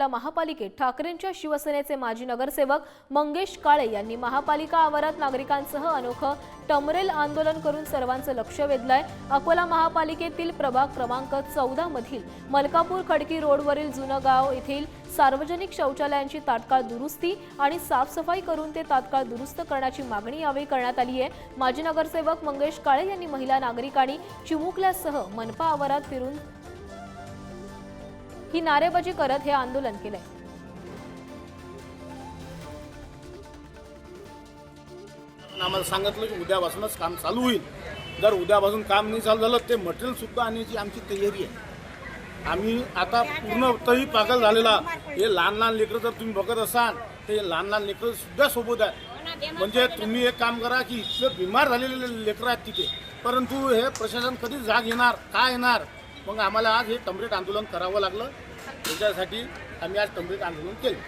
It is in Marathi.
अकोला महापालिकेत ठाकरेंच्या शिवसेनेचे माजी नगरसेवक मंगेश काळे यांनी महापालिका आवारात नागरिकांसह अनोखं टमरेल आंदोलन करून सर्वांचं लक्ष वेधलंय. अकोला महापालिकेतील प्रभाग क्रमांक चौदा मधील मलकापूर खडकी रोडवरील जुनं गाव येथील सार्वजनिक शौचालयांची तात्काळ दुरुस्ती आणि साफसफाई करून ते तात्काळ दुरुस्त करण्याची मागणी यावेळी करण्यात आली आहे. माजी नगरसेवक मंगेश काळे यांनी महिला नागरिकांनी चिमुकल्यासह मनपा आवारात फिरून ही नारेबाजी करत हे आंदोलन केलंय. आम्हाला सांगितलं की उद्यापासूनच काम चालू होईल. जर उद्यापासून काम नाही चालू झालं ते मटेरियल सुद्धा आणण्याची आमची तयारी आहे आम्ही आता पूर्ण तरी पागल झालेला हे लहान लहान लेकरं जर तुम्ही बघत असाल ते लहान लहान लेकरं सुद्धा सोबत आहे म्हणजे तुम्ही एक काम करा की इतकं बिमार झालेले लेकरं आहेत तिथे. परंतु हे प्रशासन कधी जाग येणार काय येणार मग आम्हाला आज हे टमरेट आंदोलन करावं लागलं. त्याच्यासाठी आम्ही आज टमरेट आंदोलन केलं.